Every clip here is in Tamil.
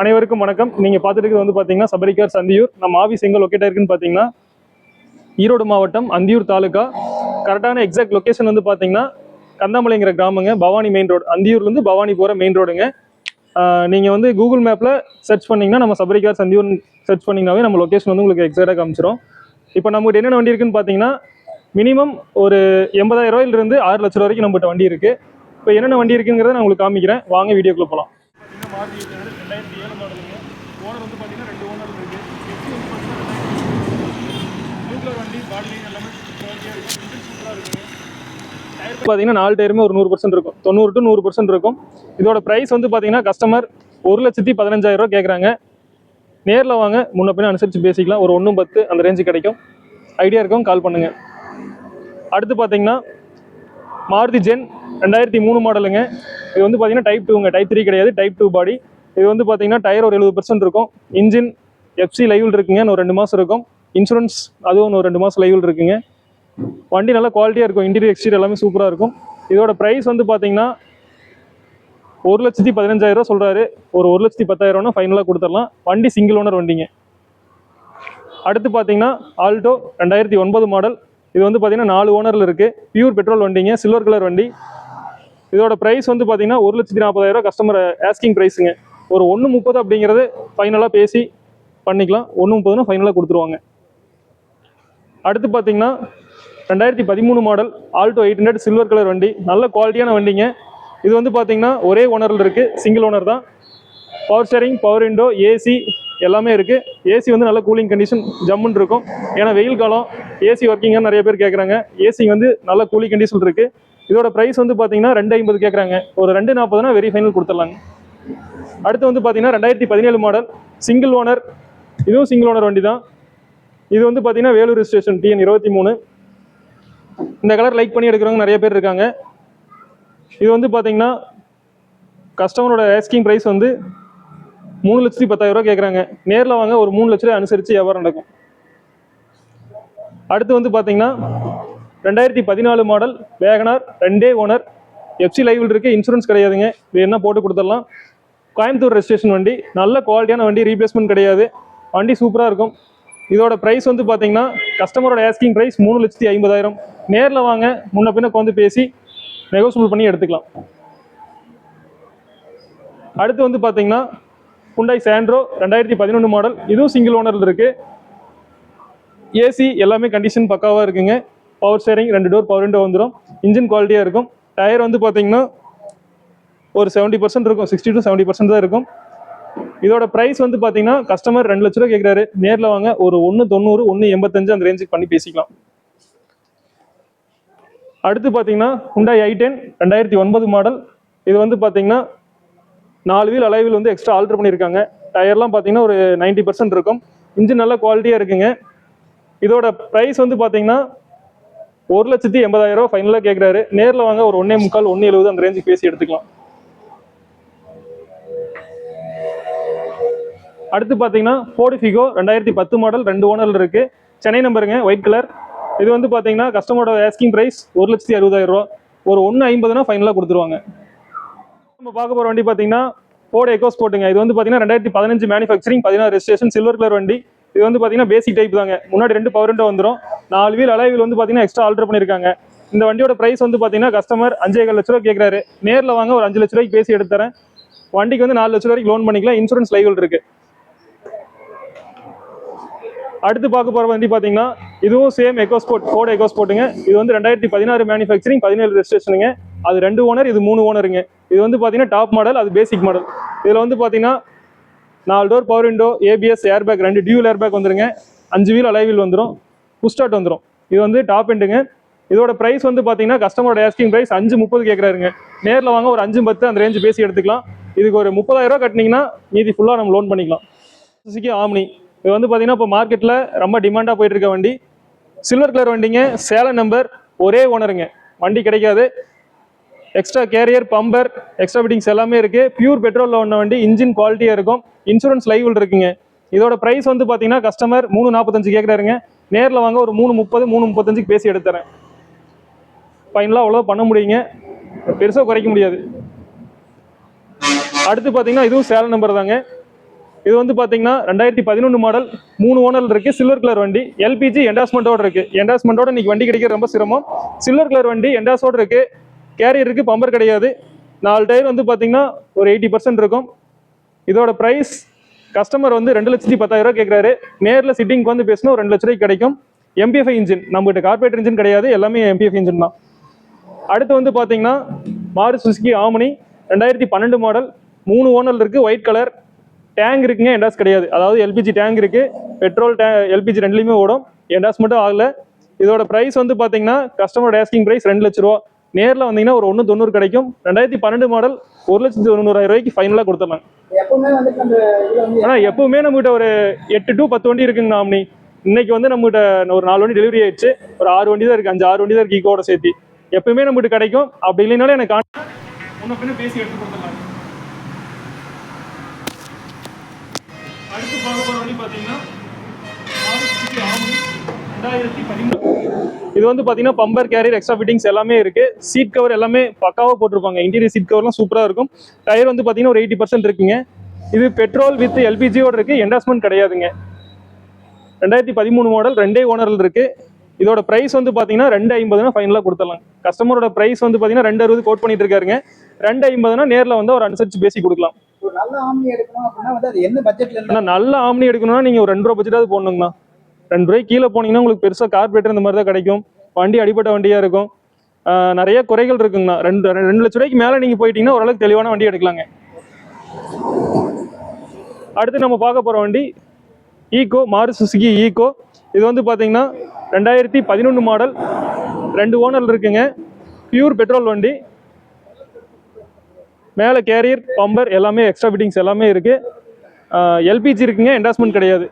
அனைவருக்கும் வணக்கம். நீங்கள் பார்த்துட்டு வந்து பார்த்தீங்கன்னா சபரிக்கார் சந்தியூர். நம்ம ஆஃபீஸ் எங்கே லொக்கேட் இருக்குன்னு பார்த்தீங்கன்னா ஈரோடு மாவட்டம் அந்தியூர் தாலுகா. கரெக்டான எக்ஸாக்ட் லொகேஷன் வந்து பார்த்தீங்கன்னா கந்தாமலைங்கிற கிராமங்க. பவானி மெயின் ரோடு அந்தியூர்லேருந்து பவானி போகிற மெயின் ரோடுங்க நீங்கள் வந்து கூகுள் மேப்பில் சர்ச் பண்ணிங்கன்னா நம்ம சபரிக்கார் சந்தியூர் சர்ச் பண்ணிங்கனாவே நம்ம லொகேஷன் வந்து உங்களுக்கு எக்ஸாக்டாக காமிச்சிரும். இப்போ நம்மகிட்ட என்னென்ன வண்டி இருக்குன்னு பார்த்தீங்கன்னா மினிமம் ஒரு எண்பதாயிரம் ரூபாயிலிருந்து ஆறு லட்ச ரூபா வரைக்கும் நம்மகிட்ட வண்டி இருக்குது இப்போ என்னென்ன வண்டி இருக்குங்கிறத நான் உங்களுக்கு காமிக்கிறேன். வாங்க வீடியோக்குள்ளே போகலாம் மாருதி ரெண்டாயிரத்தி ஏழு மாடலுங்க ஓனர் வந்து பார்த்தீங்கன்னா ரெண்டு ஓனர் இருக்கு எஃப்சி வந்து பார்த்தீங்கன்னா ப்ளூ கலர் வண்டி பாடி எல்லாமே குவாலிட்டியாக இருக்கும் இன்ஜின் சூப்பராக இருக்குங்க டயர் பார்த்தீங்கன்னா நாலு டயருமே ஒரு நூறு பர்சன்ட் இருக்கும். தொண்ணூறு டு நூறு பர்சன்ட் இருக்கும். இதோட ப்ரைஸ் வந்து பார்த்தீங்கன்னா கஸ்டமர் ஒரு லட்சத்தி பதினஞ்சாயிரம் ரூபா கேட்குறாங்க நேரில் வாங்க. முன்ன பின்ன அனுசரித்து பேசிக்கலாம். ஒரு ஒன்றும் பத்து அந்த ரேஞ்சு கிடைக்கும். ஐடியா இருக்கும் கால் பண்ணுங்கள் அடுத்து பார்த்தீங்கன்னா மாருதி ஜென் ரெண்டாயிரத்தி மூணு மாடலுங்க இது வந்து பார்த்தீங்கன்னா டைப் டூங்க டைப் த்ரீ கிடையாது. டைப் டூ பாடி இது வந்து பார்த்தீங்கன்னா டயர் ஒரு எழுபது பர்சன்ட் இருக்கும். இன்ஜின் எஃப்சி லைவில் இருக்குங்க இன்னும் ரெண்டு மாதம் இருக்கும். இன்சூரன்ஸ் அதுவும் இன்னும் ரெண்டு மாதம் லைவில் இருக்குங்க. வண்டி நல்லா குவாலிட்டியாக இருக்கும். இன்டீரியர் எக்ஸ்டீரியர் எல்லாமே சூப்பராக இருக்கும். இதோட ப்ரைஸ் வந்து பார்த்தீங்கன்னா ஒரு லட்சத்தி பதினஞ்சாயிரரூவா சொல்கிறாரு ஒரு ஒரு லட்சத்தி பத்தாயிரம்னா ஃபைனலாக கொடுத்துடலாம். வண்டி சிங்கிள் ஓனர் வண்டிங்க. அடுத்து பார்த்தீங்கன்னா ஆல்டோ ரெண்டாயிரத்தி ஒன்பது மாடல் இது வந்து பார்த்தீங்கன்னா நாலு ஓனரில் இருக்குது பியூர் பெட்ரோல் வண்டிங்க சில்வர் கலர் வண்டி. இதோட ப்ரைஸ் வந்து பார்த்தீங்கன்னா ஒரு லட்சத்தி நாற்பதாயிரம் கஸ்டமர் ஆஸ்கிங் ப்ரைஸுங்க ஒரு ஒன்று முப்பது அப்படிங்கிறது ஃபைனலாக பேசி பண்ணிக்கலாம். ஒன்று முப்பதுன்னா ஃபைனலாக கொடுத்துருவாங்க. அடுத்து பார்த்தீங்கன்னா ரெண்டாயிரத்தி பதிமூணு model Alto eight hundred silver colour வண்டி. நல்ல குவாலிட்டியான வண்டிங்க. இது வந்து பார்த்தீங்கன்னா ஒரே ஓனரில் இருக்குது சிங்கிள் ஓனர் தான். Power steering power window AC எல்லாமே இருக்குது ஏசி வந்து நல்ல கூலிங் கண்டிஷன் ஜம்முன்னு இருக்கும். ஏன்னா வெயில் காலம் ஏசி ஒர்க்கிங்காக நிறைய பேர் கேட்குறாங்க ஏசி வந்து நல்ல கூலிங் கண்டிஷன் இருக்குது இதோட ப்ரைஸ் வந்து பார்த்தீங்கன்னா ரெண்டு ஐம்பது கேட்குறாங்க ஒரு ரெண்டு நாற்பதுனா வெரி ஃபைனல் கொடுத்துடலாங்க. அடுத்து வந்து பார்த்தீங்கன்னா ரெண்டாயிரத்தி பதினேழு மாடல் சிங்கிள் ஓனர் இதுவும் சிங்கிள் ஓனர் வண்டி தான். இது வந்து பார்த்தீங்கன்னா வேலூர் ஸ்டேஷன் டிஎன் இருபத்தி மூணு. இந்த கலர் லைக் பண்ணி எடுக்கிறவங்க நிறைய பேர் இருக்காங்க. இது வந்து பார்த்தீங்கன்னா கஸ்டமரோட ஆஸ்கிங் ப்ரைஸ் வந்து மூணு லட்சத்தி பத்தாயிரம் ரூபா கேட்குறாங்க நேரில் வாங்க ஒரு மூணு லட்ச ரூபாய் அனுசரித்து வியாபாரம் நடக்கும். அடுத்து வந்து பார்த்தீங்கன்னா ரெண்டாயிரத்தி பதினாலு மாடல் வேகனார் ரெண்டே ஓனர் எஃப்சி லைவில் இருக்குது இன்சூரன்ஸ் கிடையாதுங்க. இது என்ன போட்டு கொடுத்துடலாம்? கோயம்புத்தூர் ரெஜிஸ்ட்ரேஷன் வண்டி நல்ல குவாலிட்டியான வண்டி ரீப்ளேஸ்மெண்ட் கிடையாது. வண்டி சூப்பராக இருக்கும். இதோட ப்ரைஸ் வந்து பார்த்தீங்கன்னா கஸ்டமரோட ஆஸ்கிங் ப்ரைஸ் மூணு லட்சத்தி ஐம்பதாயிரம். நேரில் வாங்க முன்ன பின்ன உட்காந்து பேசி நெகோசியபிள் பண்ணி எடுத்துக்கலாம். அடுத்து வந்து பார்த்தீங்கன்னா குண்டாய் சாண்ட்ரோ ரெண்டாயிரத்தி பதினொன்று மாடல் இதுவும் சிங்கிள் ஓனரில் இருக்குது ஏசி எல்லாமே கண்டிஷன் பக்காவாக இருக்குங்க. பவர் ஸ்டேரிங் ரெண்டு டோர் பவர் விண்டோ வந்துடும் இன்ஜின் குவாலிட்டியாக இருக்கும். டயர் வந்து பார்த்தீங்கன்னா ஒரு செவன்ட்டி பர்சன்ட் இருக்கும். சிக்ஸ்டி டு செவன்ட்டி பர்சன்ட் தான் இருக்கும். இதோட ப்ரைஸ் வந்து பார்த்தீங்கன்னா கஸ்டமர் ரெண்டு லட்ச ரூபா கேட்குறாரு நேரில் வாங்க ஒரு ஒன்று தொண்ணூறு ஒன்று எண்பத்தஞ்சு அந்த ரேஞ்சுக்கு பண்ணி பேசிக்கலாம். அடுத்து பார்த்தீங்கன்னா ஹுண்டாய் ஐ டென் ரெண்டாயிரத்தி ஒன்பது மாடல் இது வந்து பார்த்தீங்கன்னா நாலு வீல் அலைவில் வந்து எக்ஸ்ட்ரா ஆல்டர் பண்ணியிருக்காங்க டயர்லாம் பார்த்தீங்கன்னா ஒரு நைன்ட்டி பர்சன்ட் இருக்கும். இன்ஜின் நல்ல குவாலிட்டியாக இருக்குங்க. இதோட ப்ரைஸ் வந்து பார்த்தீங்கன்னா ஒரு லட்சத்தி எண்பதாயிரம் ரூபா ஃபைனலாக கேட்குறாரு நேரில் வாங்க ஒரு ஒன்றே முக்கால் ஒன்று எழுபது அந்த ரேஞ்சுக்கு பேசி எடுத்துக்கலாம். அடுத்து பார்த்தீங்கன்னா ஃபோர்டு ஃபிகோ ரெண்டாயிரத்தி பத்து மாடல் ரெண்டு ஓனரில் இருக்குது சென்னை நம்பருங்க ஒயிட் கலர் இது வந்து பார்த்தீங்கன்னா கஸ்டமரோட ஆஸ்கிங் ப்ரைஸ் ஒரு லட்சத்தி அறுபதாயிரம் ரூபா. ஒரு ஒன்று ஐம்பதுனா ஃபைனலாக கொடுத்துருவாங்க. நம்ம பார்க்க போகிற வண்டி பார்த்தீங்கன்னா ஃபோர்டு எக்கோஸ் போட்டுங்க இது வந்து பார்த்தீங்கன்னா ரெண்டாயிரத்தி பதினஞ்சு மேனுஃபேக்சரிங் பதினாறு ரெஜிஸ்ட்ரேஷன் சில்வர் கலர் வண்டி. இது வந்து பார்த்தீங்கன்னா பேசிக் டைப் தாங்க. முன்னாடி ரெண்டு பவர் விண்டோ வந்துடும் நாலு வீல் அலை வீல் வந்து பார்த்தீங்கன்னா எக்ஸ்ட்ரா ஆல்டர் பண்ணியிருக்காங்க இந்த வண்டியோட ப்ரைஸ் வந்து பார்த்தீங்கன்னா கஸ்டமர் அஞ்சே ஏழு லட்ச ரூபா கேட்குறாரு நேரில் வாங்க ஒரு அஞ்சு லட்ச ரூபாய்க்கு பேசி எடுத்து தரேன் வண்டிக்கு வந்து நாலு லட்ச ரூபாய்க்கு லோன் பண்ணிக்கலாம். இன்சூரன்ஸ் லைவல் இருக்குது அடுத்து பார்க்க போகிற வண்டி பார்த்தீங்கன்னா இதுவும் சேம் எக்கோஸ்போர்ட் ஃபோர்ட் எக்கோஸ்போர்ட்டுங்க இது வந்து ரெண்டாயிரத்தி பதினாறு மேனுஃபேக்சரிங் பதினேழு ரெஜிஸ்ட்ரேஷனுங்க அது ரெண்டு ஓனர் இது மூணு ஓனருங்க இது வந்து பார்த்தீங்கன்னா டாப் மாடல் அது பேசிக் மாடல் இதில் வந்து பார்த்தீங்கன்னா நாலு door power window ABS airbag ரெண்டு டியூல் ஏர்பேக் வந்துருங்க. அஞ்சு வீல் அலைவில் வந்துடும் புஸ்டாட் வந்துடும் இது வந்து டாப் எண்டுங்க இதோட ப்ரைஸ் வந்து பார்த்தீங்கன்னா கஸ்டமரோட ஆஸ்கிங் ப்ரைஸ் அஞ்சு முப்பது கேட்குறாருங்க நேரில் வாங்க ஒரு அஞ்சு பத்து அந்த ரேஞ்சு பேசி எடுத்துக்கலாம். இதுக்கு ஒரு முப்பதாயிரம் ரூபா கட்டினீங்கன்னா மீதி ஃபுல்லாக நம்ம லோன் பண்ணிக்கலாம். சுசுகி ஆம்னி இது வந்து பார்த்தீங்கன்னா இப்போ மார்க்கெட்டில் ரொம்ப டிமாண்டாக போயிட்டு இருக்க வண்டி. சில்வர் கலர் வண்டிங்க சேலம் நம்பர் ஒரே ஓனருங்க வண்டி கிடைக்காது. Extra carrier bumper extra fittings எல்லாமே இருக்குது பியூர் பெட்ரோலில் ஒன்று வண்டி இன்ஜின் குவாலிட்டியாக இருக்கும். இன்சூரன்ஸ் லைவில் இருக்குங்க. இதோட ப்ரைஸ் வந்து பார்த்தீங்கன்னா கஸ்டமர் மூணு நாற்பத்தஞ்சு கேட்குறாருங்க நேரில் வாங்க ஒரு மூணு முப்பது மூணு முப்பத்தஞ்சுக்கு பேசி எடுத்துறேன். ஃபைனலாக அவ்வளோ பண்ண முடியுங்க. பெருசாக குறைக்க முடியாது. அடுத்து பார்த்தீங்கன்னா இதுவும் சேலம் நம்பர் தாங்க. இது வந்து பார்த்தீங்கன்னா ரெண்டாயிரத்தி பதினொன்று மாடல் மூணு ஓனர் இருக்கு சில்வர் கலர் வண்டி எல்பிஜி என்டாஸ்மெண்ட்டோட இருக்கு. என்டாஸ்மெண்ட்டோட இன்னைக்கு வண்டி கிடைக்க ரொம்ப சிரமம். சில்வர் கலர் வண்டி என்டாஸோட இருக்கு. கேரியர் இருக்கு பம்பர் கிடையாது. நாலு டயர் வந்து பார்த்தீங்கன்னா ஒரு எயிட்டி பர்சன்ட் இருக்கும். இதோட ப்ரைஸ் கஸ்டமர் வந்து ரெண்டு லட்சத்தி பத்தாயிரம் ரூபா கேட்குறாரு நேரில் சிட்டிங்க்கு வந்து பேசினா ஒரு ரெண்டு லட்ச ரூபாய்க்கு கிடைக்கும். எம்பிஎஃப் இன்ஜின் நம்மகிட்ட கார்பரேட் இன்ஜின் கிடையாது. எல்லாமே எம்பிஎஃப் இன்ஜின் தான். அடுத்து வந்து பார்த்தீங்கன்னா மாரு சுசுக்கி ஆமனி ரெண்டாயிரத்தி பன்னெண்டு மாடல் மூணு ஓனர் இருக்குது ஒயிட் கலர் டேங்க் இருக்குங்க என்டாஸ் கிடையாது. அதாவது எல்பிஜி டேங்க் இருக்கு பெட்ரோல் டே எல்பிஜி ரெண்டுலையுமே ஓடும். என்டாஸ் மட்டும் ஆகல. இதோட ப்ரைஸ் வந்து பார்த்தீங்கன்னா கஸ்டமரோட ஆஸ்கிங் ப்ரைஸ் ரெண்டு லட்ச ரூபா. நேரில் வந்தீங்கன்னா ஒரு ஒன்று தொண்ணூறு கிடைக்கும். ரெண்டாயிரத்தி பன்னெண்டு மாடல் ஒரு லட்சத்தி தொண்ணூறாயிரம் ரூபாய்க்கு ஃபைனலாக கொடுத்துடலாம். ஆனால் எப்பவுமே நம்மகிட்ட ஒரு எட்டு டு பத்து வண்டி இருக்குங்க நாமினி. இன்னைக்கு வந்து நம்மகிட்ட ஒரு நாலு வண்டி டெலிவரி ஆயிடுச்சு. ஒரு ஆறு வண்டி தான் இருக்கு. அஞ்சு ஆறு வண்டி தான் இருக்கு ஈக்கோட சேர்த்து. எப்பவுமே நம்மகிட்ட கிடைக்கும். அப்படி இல்லைனாலும் எனக்கு பின்ன பேசி எடுத்து கொடுத்துடலாம். அடுத்து பார்க்க போற வண்டி பார்த்தீங்கன்னா இது வந்து பாத்தீங்கன்னா பம்பர் கேரியர் எக்ஸ்ட்ரா ஃபிட்டிங்ஸ் எல்லாமே இருக்கு. சீட் கவர் எல்லாமே பக்காவா போட்டிருப்பாங்க. இன்டீரியர் சீட் கவர்லாம் சூப்பரா இருக்கும். டயர் வந்து பாத்தீங்கன்னா ஒரு எயிட்டி பர்சன்ட் இருக்குங்க. இது பெட்ரோல் வித் எல்பிஜியோட இருக்கு. என்டாஸ்மெண்ட் கிடையாதுங்க. ரெண்டாயிரத்தி பதிமூணு மாடல் ரெண்டே ஓனரில் இருக்கு. இதோட ப்ரைஸ் வந்து பார்த்தீங்கன்னா ரெண்டு ஐம்பதுனா ஃபைனலாக கொடுத்துடலாம் கஸ்டமரோட ப்ரைஸ் வந்து பார்த்தீங்கன்னா ரெண்டு அறுபது கோட் பண்ணிட்டு இருக்காருங்க. ரெண்டு ஐம்பதுனா நேரில் வந்து ஒரு அனுசரிச்சு பேசி கொடுக்கலாம். நல்ல ஆம்னி எடுக்கணும் அப்படின்னா வந்து அது என்ன பட்ஜெட்ல நல்ல ஆம்னி எடுக்கணும்னா நீங்க ஒரு ரெண்டு ரூபா பட்ஜெட்டாவது போடணுங்கண்ணா. ரெண்டு ரூபாய் கீழே போனீங்கன்னா உங்களுக்கு பெருசா கார்பரேட்டர் இந்த மாதிரி தான் கிடைக்கும். வண்டி அடிப்பட்ட வண்டியா இருக்கும். நிறைய குறைகள் இருக்குங்கண்ணா. ரெண்டு ரெண்டு லட்ச ரூபாய்க்கு மேலே நீங்கள் போயிட்டீங்கன்னா ஓரளவுக்கு தெளிவான வண்டி எடுக்கலாங்க. அடுத்து நம்ம பார்க்க போகிற வண்டி ஈகோ மாறு சுசுகி ஈகோ இது வந்து பார்த்தீங்கன்னா ரெண்டாயிரத்தி பதினொன்று மாடல் ரெண்டு ஓனர் இருக்குங்க. பியூர் பெட்ரோல் வண்டி. மேலே கேரியர் பம்பர் எல்லாமே எக்ஸ்ட்ரா ஃபிட்டிங்ஸ் எல்லாமே இருக்குது எல்பிஜி இருக்குங்க என்டாஸ்மெண்ட் கிடையாது.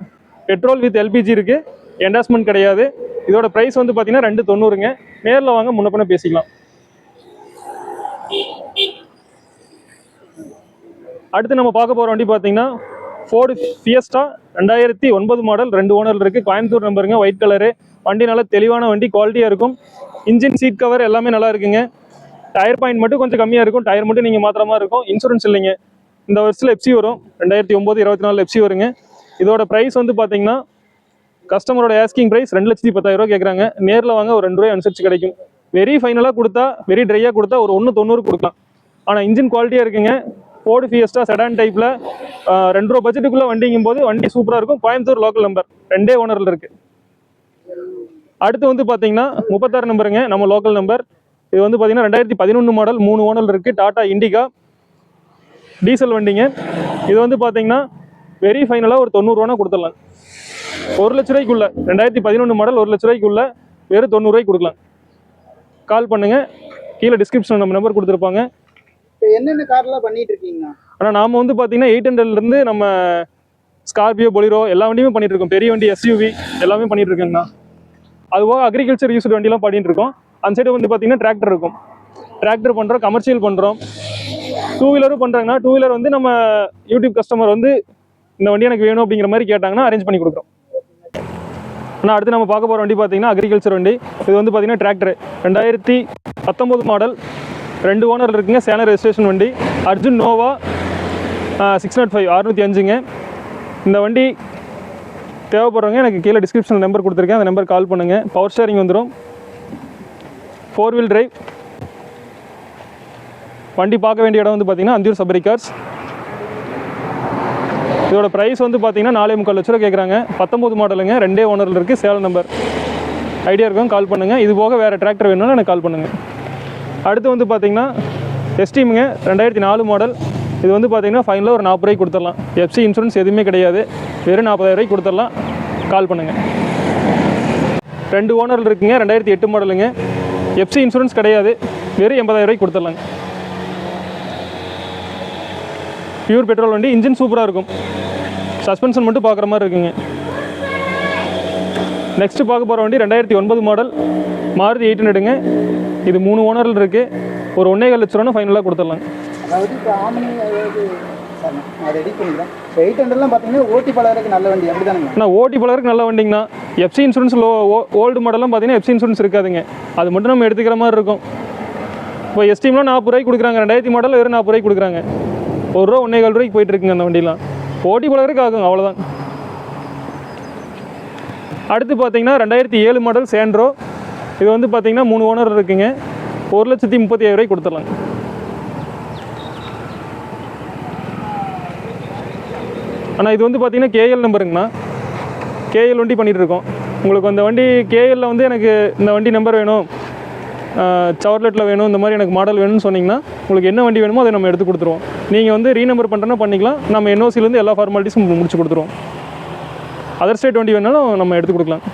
பெட்ரோல் வித் எல்பிஜி இருக்குது என்டாஸ்மெண்ட் கிடையாது. இதோட ப்ரைஸ் வந்து பார்த்தீங்கன்னா ரெண்டு தொண்ணூறுங்க. நேரில் வாங்க முன்ன பேசிக்கலாம். அடுத்து நம்ம பார்க்க போகிற வண்டி பார்த்தீங்கன்னா ஃபோர்டு ஃபியஸ்டா ரெண்டாயிரத்தி ஒன்பது மாடல் ரெண்டு ஓனர் இருக்குது கோயம்புத்தூர் நம்பருங்க ஒயிட் கலரு வண்டி நல்லா தெளிவான வண்டி குவாலிட்டியாக இருக்கும். இன்ஜின் சீட் கவர் எல்லாமே நல்லா இருக்குங்க. டயர் பாயிண்ட் மட்டும் கொஞ்சம் கம்மியாக இருக்கும். டயர் மட்டும் நீங்கள் மாத்திர மாதிரி இருக்கும். இன்சூரன்ஸ் இல்லைங்க. இந்த வருஷத்தில் எஃப்சி வரும். ரெண்டாயிரத்தி ஒம்பது இருபத்தி நாலு எஃப்சி வருங்க. இதோட ப்ரைஸ் வந்து பார்த்தீங்கன்னா கஸ்டமரோட ஆஸ்கிங் ப்ரைஸ் ரெண்டு லட்சத்தி பத்தாயிரம் ரூபா கேட்குறாங்க நேரில் வாங்க ஒரு ரெண்டு ரூபாய் அனுசரிச்சு கிடைக்கும். வெரி ஃபைனலாக கொடுத்தா வெரி ட்ரையாக கொடுத்தா ஒரு ஒன்று தொண்ணூறு கொடுக்கலாம். ஆனால் இன்ஜின் குவாலிட்டியாக இருக்குங்க. ஃபோர்டு ஃபியஸ்டா செடான் டைப்பில் ரெண்டு ரூபா பட்ஜெட்டுக்குள்ளே வண்டிங்கும் போது வண்டி சூப்பராக இருக்கும். கோயம்புத்தூர் லோக்கல் நம்பர் ரெண்டே ஓனரில் இருக்குது அடுத்து வந்து பார்த்தீங்கன்னா முப்பத்தாறு நம்பருங்க நம்ம லோக்கல் நம்பர் இது வந்து பார்த்தீங்கன்னா ரெண்டாயிரத்தி பதினொன்று மாடல் மூணு ஓனர் இருக்குது டாடா இண்டிகா டீசல் வண்டிங்க. இது வந்து பார்த்தீங்கன்னா வெரி ஃபைனலாக ஒரு தொண்ணூறுவானா கொடுத்துடலாம். ஒரு லட்ச ரூபாய்க்குள்ள ரெண்டாயிரத்தி பதினொன்று மாடல் ஒரு லட்ச ரூபாய்க்குள்ள வெறும் தொண்ணூறுரூவாய்க்கு கொடுக்கலாம். கால் பண்ணுங்க. கீழே டிஸ்கிரிப்ஷன் நம்ம நம்பர் கொடுத்துருப்பாங்க. இப்போ என்னென்ன கார்லாம் பண்ணிட்டு இருக்கீங்க? ஆனால் நாம வந்து பார்த்தீங்கன்னா எயிட் ஹண்ட்ரட்லேருந்து நம்ம ஸ்கார்பியோ பொலிரோ எல்லா வண்டியுமே பண்ணிட்டு இருக்கோம். பெரிய வண்டி எஸ்யூவி எல்லாமே பண்ணிட்டு இருக்கேங்கண்ணா. அதுபோக அக்ரிகல்ச்சர் யூஸ் வண்டிலாம் பண்ணிட்டு இருக்கோம். அந்த சைடு வந்து பார்த்தீங்கன்னா டிராக்டர் இருக்கும். டிராக்டர் பண்ணுறோம் கமர்ஷியல் பண்ணுறோம் டூ வீலரும் பண்ணுறாங்கன்னா டூ வீலர் வந்து நம்ம யூடியூப் கஸ்டமர் வந்து இந்த வண்டி எனக்கு வேணும் அப்படிங்கிற மாதிரி கேட்டாங்கன்னா அரேஞ்ச் பண்ணி கொடுக்குறோம். ஆனால் அடுத்து நம்ம பார்க்க போகிற வண்டி பார்த்தீங்கன்னா அக்ரிகல்ச்சர் வண்டி. இது வந்து பார்த்தீங்கன்னா டிராக்டர் ரெண்டாயிரத்தி பத்தொம்போது மாடல் ரெண்டு ஓனர் இருக்குங்க சேனர் ரெஜிஸ்ட்ரேஷன் வண்டி. அர்ஜுன் நோவா சிக்ஸ் நாட் ஃபைவ் அறுநூற்றி அஞ்சுங்க. இந்த வண்டி தேவைப்படுறவங்க எனக்கு கீழே டிஸ்கிரிப்ஷனில் நம்பர் கொடுத்துருக்கேன். அந்த நம்பர் கால் பண்ணுங்கள் பவர் ஷேரிங் வந்துடும் ஃபோர் வீல் டிரைவ் வண்டி பார்க்க வேண்டிய இடம் வந்து பார்த்தீங்கன்னா அந்தியூர் சபரி கார்ஸ். இதோட ப்ரைஸ் வந்து பார்த்தீங்கன்னா நாலே முக்கால் லட்ச ரூபா கேட்குறாங்க பத்தொம்போது மாடலுங்க ரெண்டே ஓனரில் இருக்குது சேலம் நம்பர் ஐடியா இருக்கும் கால் பண்ணுங்கள் இது போக வேறு டிராக்டர் வேணும்னா எனக்கு கால் பண்ணுங்கள் அடுத்து வந்து பார்த்தீங்கன்னா எஸ்டீமுங்க ரெண்டாயிரத்தி நாலு மாடல் இது வந்து பார்த்தீங்கன்னா ஃபைனலாக ஒரு நாற்பது ரூபாய்க்கு கொடுத்துடலாம். எஃப்சி இன்சூரன்ஸ் எதுவுமே கிடையாது. வெறும் நாற்பதாயிரம் ரூபாய்க்கு கொடுத்துடலாம். கால் பண்ணுங்கள் ரெண்டு ஓனர் இருக்குங்க ரெண்டாயிரத்தி எட்டு மாடலுங்க எஃப்சி இன்சூரன்ஸ் கிடையாது. வெறும் எண்பதாயிரம் ரூபாய்க்கு கொடுத்துடலாங்க. பியூர் பெட்ரோல் வண்டி இன்ஜின் சூப்பராக இருக்கும். சஸ்பென்ஷன் மட்டும் பார்க்குற மாதிரி இருக்குங்க. நெக்ஸ்ட் பார்க்க போகிற வண்டி ரெண்டாயிரத்தி ஒன்பது மாடல் மாருதி எயிட் ஹண்ட்ரடுங்க. இது மூணு ஓனரில் இருக்குது ஒரு ஒன்றே கால் லட்ச ரூபான்னு ஃபைனலாக கொடுத்துடலாங்க. அதாவது இப்போ ஆமனி சார் நான் அதை பண்ணிக்கிறேன் எயிட் ஹண்ட்ரட்லாம் பார்த்தீங்கன்னா ஓட்டி பழகிறதுக்கு நல்ல வண்டி. அப்படி தானுங்க ஆனால் ஓட்டி பலருக்கு நல்ல வண்டிங்கண்ணா. எஃப்சி இன்சூரன்ஸ் லோ ஓல்டு மாடல்லாம் பார்த்தீங்கன்னா எஃப்சி இன்சூரன்ஸ் இருக்காதுங்க. அது மட்டும் நம்ம எடுத்துக்கிற மாதிரி இருக்கும். இப்போ எஸ்டிம்லாம் நாற்பது ரூபாய்க்கு கொடுக்குறாங்க. ரெண்டாயிரத்தி மாடல் வெறும் நாற்பது ரூபாய்க்கு கொடுக்குறாங்க. ஒரு ரூபா ஒன்றே கால் ரூபாய்க்கு போயிட்டு இருக்குங்க அந்த வண்டிலாம். ஓட்டி பழகிறதுக்கு ஆகுங்க அவ்வளோதான் அடுத்து பார்த்தீங்கன்னா ரெண்டாயிரத்தி ஏழு மாடல் சேண்ட்ரோ இது வந்து பார்த்தீங்கன்னா மூணு ஓனர் இருக்குங்க. ஒரு லட்சத்தி முப்பத்தி ஐயாயிரம் ரூபாய்க்கு கொடுத்துடலாங்க. ஆனால் இது வந்து பார்த்தீங்கன்னா கேஎல் நம்பருங்கண்ணா. கேஎல் வண்டி பண்ணிட்டு இருக்கோம் உங்களுக்கு அந்த வண்டி கேஎல்ல வந்து எனக்கு இந்த வண்டி நம்பர் வேணும். சவர்லெட்டில் வேணும். இந்த மாதிரி எனக்கு மாடல் வேணும்னு சொன்னீங்கன்னா உங்களுக்கு என்ன வண்டி வேணுமோ அதை நம்ம எடுத்து கொடுத்துருவோம். நீங்கள் வந்து ரீநம்பர் பண்ணுறேன்னா பண்ணிக்கலாம். நம்ம என்ஓசிலேருந்து எல்லா ஃபார்மாலிட்டிஸும் முடிச்சு கொடுத்துருவோம். அதர் ஸ்டேட் வண்டி வேணாலும் நம்ம எடுத்து கொடுக்கலாம்.